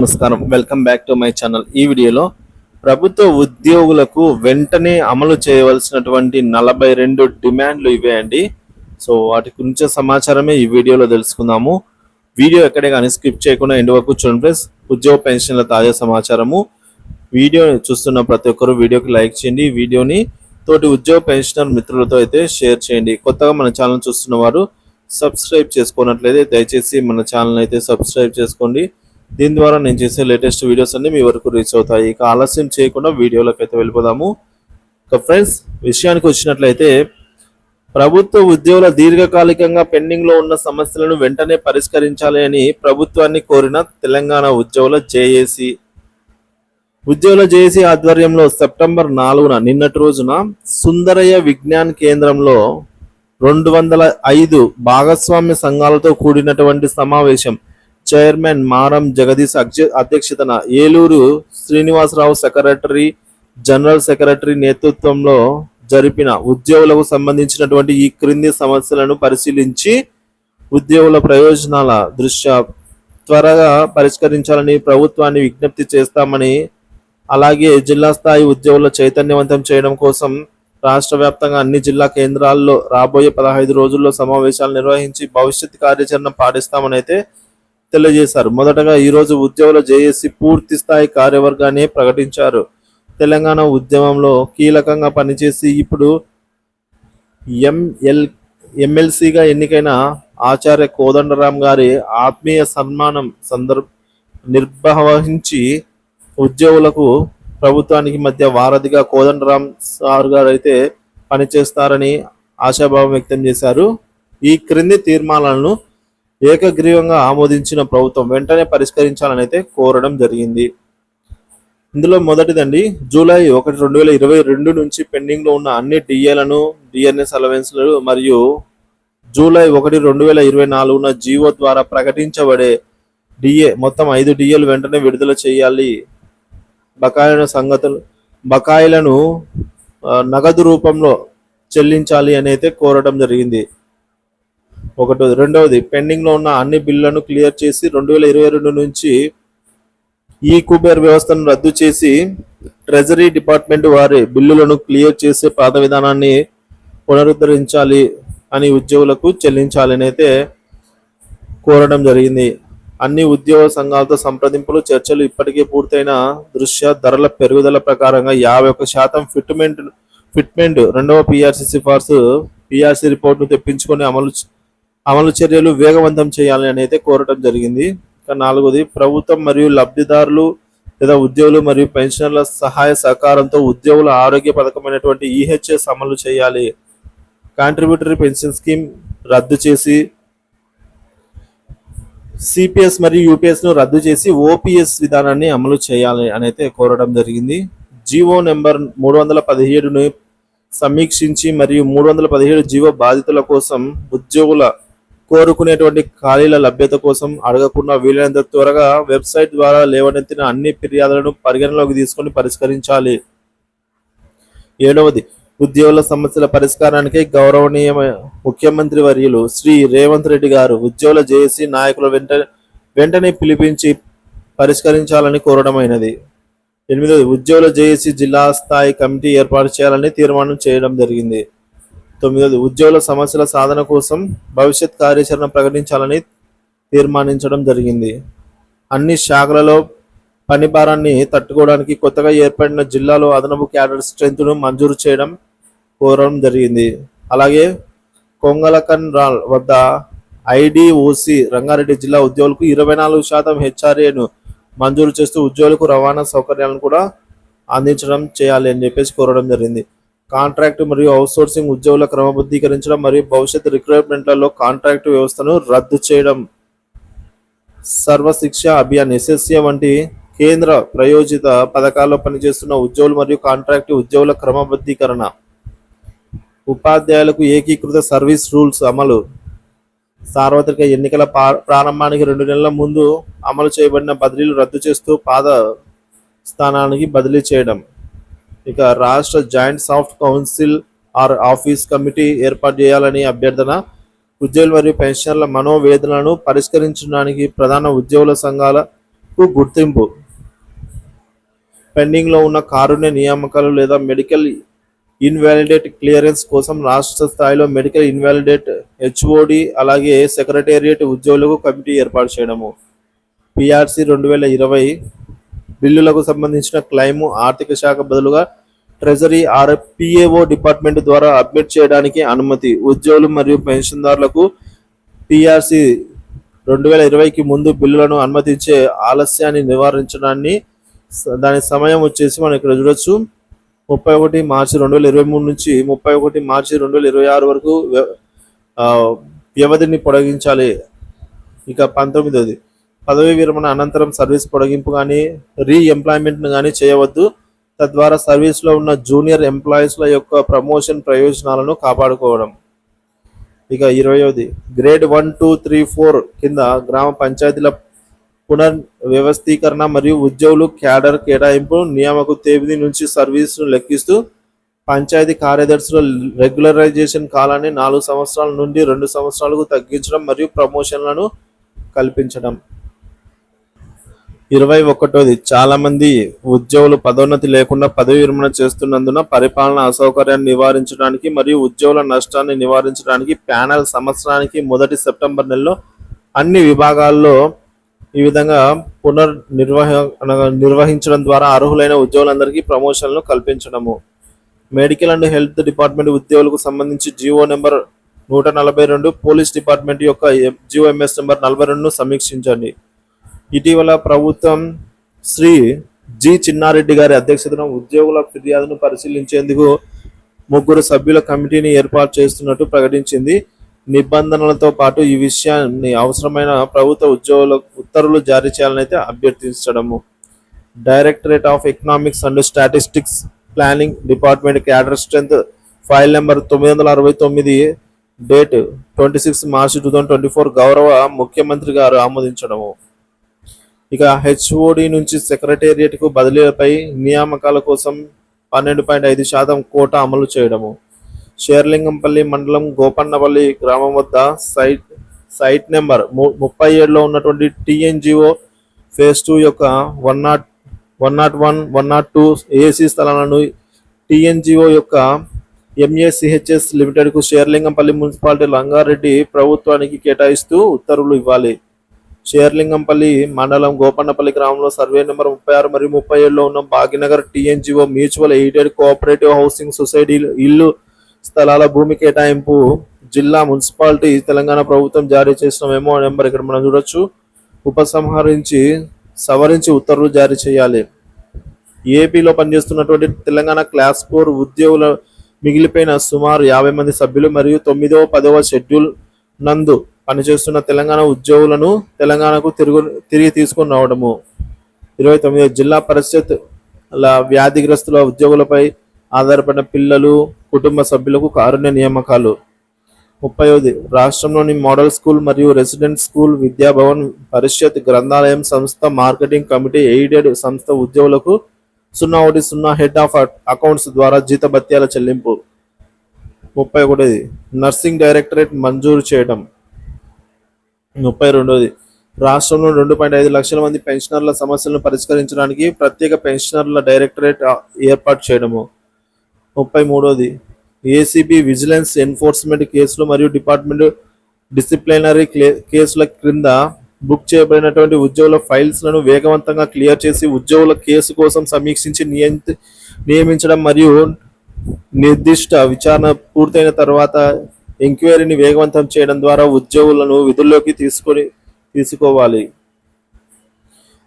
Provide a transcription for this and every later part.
నమస్కారం. Welcome back to my channel ఈ వీడియోలో ప్రభుత్వ ఉద్యోగులకు వెంటనే అమలు చేయవలసినటువంటి నలభై రెండు డిమాండ్లు ఇవే అండి. సో వాటి గురించి సమాచారమే ఈ వీడియోలో తెలుసుకుందాము. వీడియో ఎక్కడే కానీ స్కిప్ చేయకుండా ఎండు వరకు చూడండి ప్లస్ ఉద్యోగ పెన్షన్ల తాజా సమాచారము. వీడియో చూస్తున్న ప్రతి ఒక్కరు వీడియోకి లైక్ చేయండి. వీడియోని తోటి ఉద్యోగ పెన్షనర్ మిత్రులతో అయితే షేర్ చేయండి. కొత్తగా మన ఛానల్ చూస్తున్న వారు సబ్స్క్రైబ్ చేసుకున్నట్లయితే దయచేసి మన ఛానల్ అయితే సబ్స్క్రైబ్ చేసుకోండి. దీని ద్వారా నేను చేసే లేటెస్ట్ వీడియోస్ అన్ని మీ వరకు రీచ్ అవుతాయి. ఇక ఆలస్యం చేయకుండా వీడియోలోకి అయితే వెళ్ళిపోదాము. ఇక ఫ్రెండ్స్ విషయానికి వచ్చినట్లయితే ప్రభుత్వ ఉద్యోగుల దీర్ఘకాలికంగా పెండింగ్లో ఉన్న సమస్యలను వెంటనే పరిష్కరించాలి అని ప్రభుత్వాన్ని కోరిన తెలంగాణ ఉద్యోగుల జేఏసీ. ఉద్యోగుల జేఏసీ ఆధ్వర్యంలో సెప్టెంబర్ నాలుగున నిన్నటి రోజున సుందరయ్య విజ్ఞాన్ కేంద్రంలో రెండు వందల ఐదు భాగస్వామ్య సంఘాలతో కూడినటువంటి సమావేశం చైర్మన్ మారం జగదీష్ అధ్య- అధ్యక్షతన Eluru Srinivasarao secretary general secretary నేతృత్వంలో జరిపిన ఉద్యోగులకు సంబంధించినటువంటి ఈ క్రింది సమస్యలను పరిశీలించి ఉద్యోగుల ప్రయోజనాల దృష్ట్యా త్వరగా పరిష్కరించాలని ప్రభుత్వాన్ని విజ్ఞప్తి చేస్తామని అలాగే జిల్లా స్థాయి ఉద్యోగుల చైతన్యవంతం చేయడం కోసం రాష్ట్ర వ్యాప్తంగా అన్ని జిల్లా కేంద్రాల్లో రాబోయే పదహైదు రోజుల్లో సమావేశాలు నిర్వహించి భవిష్యత్ కార్యాచరణ పాటిస్తామని అయితే తెలియజేశారు. మొదటగా ఈరోజు ఉద్యోగుల జేఏసీ పూర్తి స్థాయి కార్యవర్గాన్ని ప్రకటించారు. తెలంగాణ ఉద్యమంలో కీలకంగా పనిచేసి ఇప్పుడు ఎంఎల్ ఎమ్మెల్సీగా ఎన్నికైన ఆచార్య కోదండరాం గారి ఆత్మీయ సన్మానం సందర్భ నిర్వహించి ఉద్యోగులకు ప్రభుత్వానికి మధ్య వారధిగా కోదండరాం సార్ గారు అయితే పనిచేస్తారని ఆశాభావం వ్యక్తం చేశారు. ఈ క్రింది తీర్మానాలను ఏకగ్రీవంగా ఆమోదించిన ప్రభుత్వం వెంటనే పరిష్కరించాలని అయితే కోరడం జరిగింది. ఇందులో మొదటిదండి జూలై ఒకటి రెండు వేల ఇరవై రెండు నుంచి పెండింగ్లో ఉన్న అన్ని డిఏలను డిఎన్ఎస్ అలవెన్స్లు మరియు జూలై ఒకటి రెండు వేల ఇరవై నాలుగున జీవో ద్వారా ప్రకటించబడే డిఏ మొత్తం ఐదు డిఏలు వెంటనే విడుదల చేయాలి. బకాయిల సంగతులు బకాయిలను నగదు రూపంలో చెల్లించాలి అని అయితే కోరడం జరిగింది. ఒకటి రెండవది పెండింగ్లో ఉన్న అన్ని బిల్లులను క్లియర్ చేసి రెండు వేల ఇరవై రెండు నుంచి ఈ కుబేర్ వ్యవస్థను రద్దు చేసి ట్రెజరీ డిపార్ట్మెంట్ వారి బిల్లులను క్లియర్ చేసే పాత విధానాన్ని పునరుద్ధరించాలి అని ఉద్యోగులకు చెల్లించాలని అయితే కోరడం జరిగింది. అన్ని ఉద్యోగ సంఘాలతో సంప్రదింపులు చర్చలు ఇప్పటికే పూర్తయిన దృష్ట్యా ధరల పెరుగుదల ప్రకారంగా యాభై ఒక్క శాతం ఫిట్మెంట్ ఫిట్మెంట్ రెండవ పిఆర్సీ సిఫార్సు పిఆర్సీ రిపోర్ట్ను తెప్పించుకొని అమలు అమలు చర్యలు వేగవంతం చేయాలని అనేది అయితే జరిగింది. ఇక నాలుగోది ప్రభుత్వం మరియు లబ్ధిదారులు లేదా ఉద్యోగులు మరియు పెన్షనర్ల సహాయ సహకారంతో ఉద్యోగుల ఆరోగ్య పథకమైనటువంటి ఈహెచ్ఎస్ అమలు చేయాలి. కాంట్రిబ్యూటరీ పెన్షన్ స్కీమ్ రద్దు చేసి సిపిఎస్ మరియు యూపీఎస్ను రద్దు చేసి ఓపీఎస్ విధానాన్ని అమలు చేయాలి అనేది కోరడం జరిగింది. జీవో నెంబర్ మూడు వందల పదిహేడును సమీక్షించి మరియు మూడు వందల పదిహేడు జీవో బాధితుల కోసం ఉద్యోగుల కోరుకునేటువంటి ఖాళీల లభ్యత కోసం అడగకుండా వీలైనంత త్వరగా వెబ్సైట్ ద్వారా లేవనెత్తిన అన్ని ఫిర్యాదులను పరిగణలోకి తీసుకొని పరిష్కరించాలి. ఏడవది ఉద్యోగుల సమస్యల పరిష్కారానికి గౌరవనీయ ముఖ్యమంత్రి వర్యులు శ్రీ రేవంత్ రెడ్డి గారు ఉద్యోగుల జేఏసీ నాయకుల వెంట వెంటనే పిలిపించి పరిష్కరించాలని కోరడమైనది. ఎనిమిదవది ఉద్యోగుల జేఏసీ జిల్లా స్థాయి కమిటీ ఏర్పాటు చేయాలని తీర్మానం చేయడం జరిగింది. తొమ్మిదవది ఉద్యోగుల సమస్యల సాధన కోసం భవిష్యత్ కార్యాచరణ ప్రకటించాలని తీర్మానించడం జరిగింది. అన్ని శాఖలలో పని భారాన్ని తట్టుకోవడానికి కొత్తగా ఏర్పడిన జిల్లాలో అదనపు క్యాడర్ స్ట్రెంత్ను మంజూరు చేయడం కోరడం జరిగింది. అలాగే కొంగలకన్ రాల్ వద్ద ఐడిఓసి రంగారెడ్డి జిల్లా ఉద్యోగులకు ఇరవై నాలుగు శాతం హెచ్ఆర్ఏను మంజూరు చేస్తూ ఉద్యోగులకు రవాణా సౌకర్యాలను కూడా అందించడం చేయాలి అని చెప్పేసి కోరడం జరిగింది. కాంట్రాక్ట్ మరియు అవుట్సోర్సింగ్ ఉద్యోగుల క్రమబద్ధీకరించడం మరియు భవిష్యత్ రిక్రూట్మెంట్లలో కాంట్రాక్ట్ వ్యవస్థను రద్దు చేయడం. సర్వశిక్ష అభియాన్ ఎస్ఎస్ఏ వంటి కేంద్ర ప్రయోజిత పథకాల్లో పనిచేస్తున్న ఉద్యోగులు మరియు కాంట్రాక్ట్ ఉద్యోగుల క్రమబద్ధీకరణ. ఉపాధ్యాయులకు ఏకీకృత సర్వీస్ రూల్స్ అమలు. సార్వత్రిక ఎన్నికల ప్రారంభానికి రెండు నెలల ముందు అమలు చేయబడిన బదిలీలు రద్దు చేస్తూ పాద స్థానానికి బదిలీ చేయడం. ఇక రాష్ట్ర జాయింట్ సాఫ్ట్ కౌన్సిల్ ఆర్ ఆఫీస్ కమిటీ ఏర్పాటు చేయాలని అభ్యర్థన ఉద్యోగులు మరియు పెన్షనర్ల మనోవేదనలను పరిష్కరించడానికి ప్రధాన ఉద్యోగుల సంఘాలకు గుర్తింపు. పెండింగ్లో ఉన్న కారుణ్య నియామకాలు లేదా మెడికల్ ఇన్వాలిడేట్ క్లియరెన్స్ కోసం రాష్ట్ర స్థాయిలో మెడికల్ ఇన్వాలిడేట్ హెచ్ఓడి అలాగే సెక్రటేరియట్ ఉద్యోగులకు కమిటీ ఏర్పాటు చేయడము. పిఆర్సి రెండు వేల ఇరవై బిల్లులకు సంబంధించిన క్లైము ఆర్థిక శాఖ బదులుగా ట్రెజరీ ఆర్ పిఏఓ డిపార్ట్మెంట్ ద్వారా అప్డేట్ చేయడానికి అనుమతి. ఉద్యోగులు మరియు పెన్షన్దారులకు పిఆర్సి రెండు వేల ఇరవైకి ముందు బిల్లులను అనుమతించే ఆలస్యాన్ని నివారించడాన్ని దాని సమయం వచ్చేసి మనం ఇక్కడ చూడొచ్చు. ముప్పై ఒకటి మార్చి రెండు వేల ఇరవై మూడు నుంచి ముప్పై ఒకటి మార్చి రెండు వేల ఇరవై ఆరు వరకు వ్యవధిని పొడిగించాలి. ఇక పంతొమ్మిదవది పదవీ విరమణ అనంతరం సర్వీస్ పొడిగింపు కానీ రీఎంప్లాయ్మెంట్ను కానీ చేయవద్దు. తద్వారా సర్వీస్లో ఉన్న జూనియర్ ఎంప్లాయీస్ల యొక్క ప్రమోషన్ ప్రయోజనాలను కాపాడుకోవడం. ఇక ఇరవయవది grade one two three four కింద గ్రామ పంచాయతీల పునర్ వ్యవస్థీకరణ మరియు ఉద్యోగులు క్యాడర్ కేటాయింపు నియామక తేదీ నుంచి సర్వీసును లెక్కిస్తూ పంచాయతీ కార్యదర్శుల రెగ్యులరైజేషన్ కాలాన్ని నాలుగు సంవత్సరాల నుండి రెండు సంవత్సరాలకు తగ్గించడం మరియు ప్రమోషన్లను కల్పించడం. ఇరవై ఒకటోది. చాలా మంది ఉద్యోగులు పదోన్నతి లేకుండా పదవి విరమణ చేస్తున్నందున పరిపాలన అసౌకర్యాన్ని నివారించడానికి మరియు ఉద్యోగుల నష్టాన్ని నివారించడానికి ప్యానెల్ సంవత్సరానికి మొదటి సెప్టెంబర్ నెలలో అన్ని విభాగాల్లో ఈ విధంగా పునర్నిర్వహ నిర్వహించడం ద్వారా అర్హులైన ఉద్యోగులందరికీ ప్రమోషన్లు కల్పించడము. మెడికల్ అండ్ హెల్త్ డిపార్ట్మెంట్ ఉద్యోగులకు సంబంధించి జియో నెంబర్ నూట నలభై రెండు పోలీస్ డిపార్ట్మెంట్ యొక్క జియో ఎంఎస్ నెంబర్ నలభై రెండును సమీక్షించండి. ఇటీవల ప్రభుత్వం శ్రీ జి చిన్నారెడ్డి గారి అధ్యక్షతన ఉద్యోగుల ఫిర్యాదును పరిశీలించేందుకు ముగ్గురు సభ్యుల కమిటీని ఏర్పాటు చేస్తున్నట్టు ప్రకటించింది. నిబంధనలతో పాటు ఈ విషయాన్ని అవసరమైన ప్రభుత్వ ఉద్యోగుల ఉత్తర్వులు జారీ చేయాలని అయితే అభ్యర్థించడము. Directorate of economics and statistics planning department cadre strength file number తొమ్మిది వందల అరవై తొమ్మిది date twenty six March two thousand twenty four గౌరవ ముఖ్యమంత్రి గారు ఆమోదించడము. ఇక హెచ్ఓడి నుంచి సెక్రటేరియట్కు బదిలీలపై నియామకాల కోసం పన్నెండు పాయింట్ ఐదు శాతం కోట అమలు చేయడము. షేర్లింగంపల్లి మండలం గోపన్నపల్లి గ్రామం వద్ద సైట్ సైట్ నెంబర్ ముప్పై ఏడులో ఉన్నటువంటి టిఎన్జిఓ ఫేజ్ టూ యొక్క one naught one naught one one naught two AC స్థలాలను టిఎన్జిఓ యొక్క ఎంఏసిహెచ్ఎస్ లిమిటెడ్కు షేర్లింగంపల్లి మున్సిపాలిటీ రంగారెడ్డి ప్రభుత్వానికి కేటాయిస్తూ ఉత్తర్వులు ఇవ్వాలి. షేర్లింగంపల్లి మండలం గోపన్నపల్లి గ్రామంలో సర్వే నెంబర్ ముప్పై ఆరు మరియు ముప్పై ఏడులో ఉన్న Bhagyanagar TNGO mutual aided cooperative housing society ఇల్లు స్థలాల భూమి కేటాయింపు జిల్లా మున్సిపాలిటీ తెలంగాణ ప్రభుత్వం జారీ చేసిన మెమో నెంబర్ ఇక్కడ మనం చూడొచ్చు. ఉపసంహరించి సవరించి ఉత్తర్వులు జారీ చేయాలి. ఏపీలో పనిచేస్తున్నటువంటి తెలంగాణ క్లాస్ ఫోర్ ఉద్యోగుల మిగిలిపోయిన సుమారు యాభై మంది సభ్యులు మరియు తొమ్మిదవ పదవ షెడ్యూల్ నందు పనిచేస్తున్న తెలంగాణ ఉద్యోగులను తెలంగాణకు తిరుగు తిరిగి తీసుకుని రావడము. ఇరవై తొమ్మిది జిల్లా పరిషత్ ల వ్యాధిగ్రస్తుల ఉద్యోగులపై ఆధారపడిన పిల్లలు కుటుంబ సభ్యులకు కారుణ్య నియామకాలు. ముప్పైవది రాష్ట్రంలోని మోడల్ స్కూల్ మరియు రెసిడెంట్ స్కూల్ విద్యాభవన్ పరిషత్ గ్రంథాలయం సంస్థ మార్కెటింగ్ కమిటీ ఎయిడెడ్ సంస్థ ఉద్యోగులకు సున్నా ఒకటి సున్నా హెడ్ ఆఫ్ అకౌంట్స్ ద్వారా జీతభత్యాల చెల్లింపు. ముప్పై ఒకటిది నర్సింగ్ డైరెక్టరేట్ మంజూరు చేయడం. ముప్పై రెండోది. రాష్ట్రంలో రెండు పాయింట్ ఐదు లక్షల మంది పెన్షనర్ల సమస్యలను పరిష్కరించడానికి ప్రత్యేక పెన్షనర్ల డైరెక్టరేట్ ఏర్పాటు చేయడము. ముప్పై మూడోది. ఏసీబీ విజిలెన్స్ ఎన్ఫోర్స్మెంట్ కేసులు మరియు డిపార్ట్మెంట్ డిసిప్లినరీ కేసుల క్రింద బుక్ చేయబడినటువంటి ఉద్యోగుల ఫైల్స్లను వేగవంతంగా క్లియర్ చేసి ఉద్యోగుల కేసు కోసం సమీక్షించి నియమించడం మరియు నిర్దిష్ట విచారణ పూర్తయిన తర్వాత ఎంక్వైరీని వేగవంతం చేయడం ద్వారా ఉద్యోగులను విధుల్లోకి తీసుకొని తీసుకోవాలి.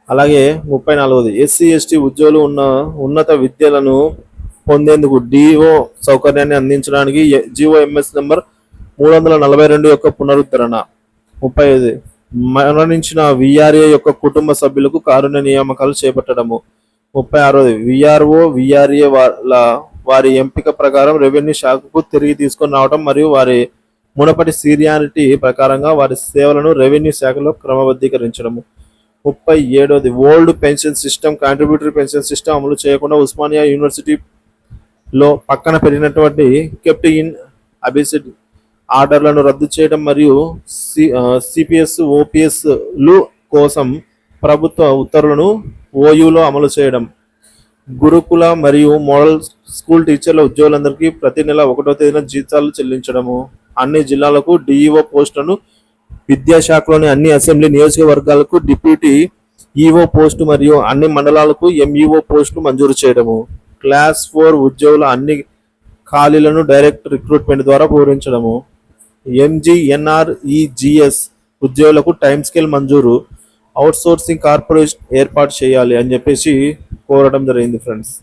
అలాగే ముప్పై నాలుగవది ఎస్సీ ఎస్టీ ఉద్యోగులు ఉన్న ఉన్నత విద్యలను పొందేందుకు డిఓ సౌకర్యాన్ని అందించడానికి జిఓ ఎంఎస్ నెంబర్ మూడు వందల నలభై రెండు యొక్క పునరుద్ధరణ. ముప్పై ఐదు మరణించిన విఆర్ఏ యొక్క కుటుంబ సభ్యులకు కారుణ్య నియామకాలు చేపట్టడము. ముప్పై ఆరోది విఆర్ఓ విఆర్ఏ వాళ్ళ వారి ఎంపిక ప్రకారం రెవెన్యూ శాఖకు తిరిగి తీసుకొని రావడం మరియు వారి మునపటి సీనియారిటీ ప్రకారంగా వారి సేవలను రెవెన్యూ శాఖలో క్రమబద్ధీకరించడము. ముప్పై ఏడవది old pension system contributory pension system అమలు చేయకుండా ఉస్మానియా యూనివర్సిటీలో పక్కన పెరిగినటువంటి కెప్ట్ ఇన్ అబిసిడ్ ఆర్డర్లను రద్దు చేయడం మరియు సిపిఎస్ ఓపీఎస్లు కోసం ప్రభుత్వ ఉత్తర్వులను ఓయూలో అమలు చేయడం. గురుకుల మరియు మోడల్ స్కూల్ టీచర్ల ఉద్యోగులందరికీ ప్రతి నెల ఒకటో తేదీన జీతాలు చెల్లించడము. అన్ని జిల్లాలకు డిఈఓ పోస్టులను విద్యాశాఖలోని అన్ని అసెంబ్లీ నియోజకవర్గాలకు డిప్యూటీ ఈఓ పోస్టు మరియు అన్ని మండలాలకు ఎంఈఓ పోస్టులు మంజూరు చేయడము. క్లాస్ ఫోర్ ఉద్యోగుల అన్ని ఖాళీలను డైరెక్ట్ రిక్రూట్మెంట్ ద్వారా పూరించడము. ఎంజీఎన్ఆర్ఈజిఎస్ ఉద్యోగులకు టైం స్కేల్ మంజూరు. అవుట్సోర్సింగ్ కార్పొరేషన్ ఏర్పాటు చేయాలి అని చెప్పేసి కోరడం జరిగింది ఫ్రెండ్స్